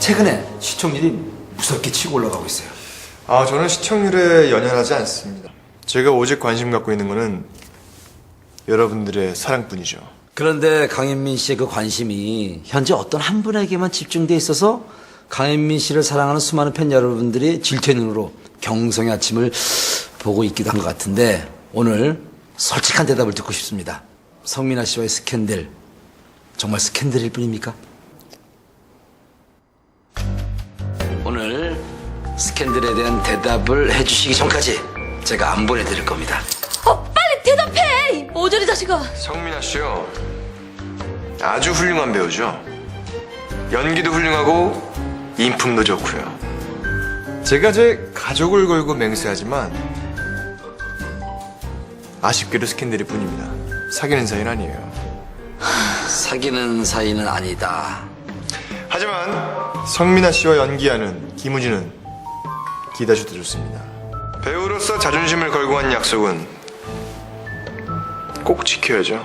최근에 시청률이 무섭게 치고 올라가고 있어요. 아, 저는 시청률에 연연하지 않습니다. 제가 오직 관심 갖고 있는 거는 여러분들의 사랑뿐이죠. 그런데 강현민 씨의 그 관심이 현재 어떤 한 분에게만 집중돼 있어서 강현민 씨를 사랑하는 수많은 팬 여러분들이 질투의 눈으로 경성의 아침을 보고 있기도 한 것 같은데 오늘 솔직한 대답을 듣고 싶습니다. 성민아 씨와의 스캔들 정말 스캔들일 뿐입니까? 스캔들에 대한 대답을 해주시기 전까지 제가 안 보내드릴 겁니다. 어, 빨리 대답해! 이 모조리 자식아! 성민아 씨요. 아주 훌륭한 배우죠. 연기도 훌륭하고 인품도 좋고요. 제가 제 가족을 걸고 맹세하지만 아쉽게도 스캔들일 뿐입니다. 사귀는 사이는 아니에요. 사귀는 사이는 아니다. 하지만 성민아 씨와 연기하는 김우진은 기다셔도 좋습니다. 배우로서 자존심을 걸고 한 약속은 꼭 지켜야죠.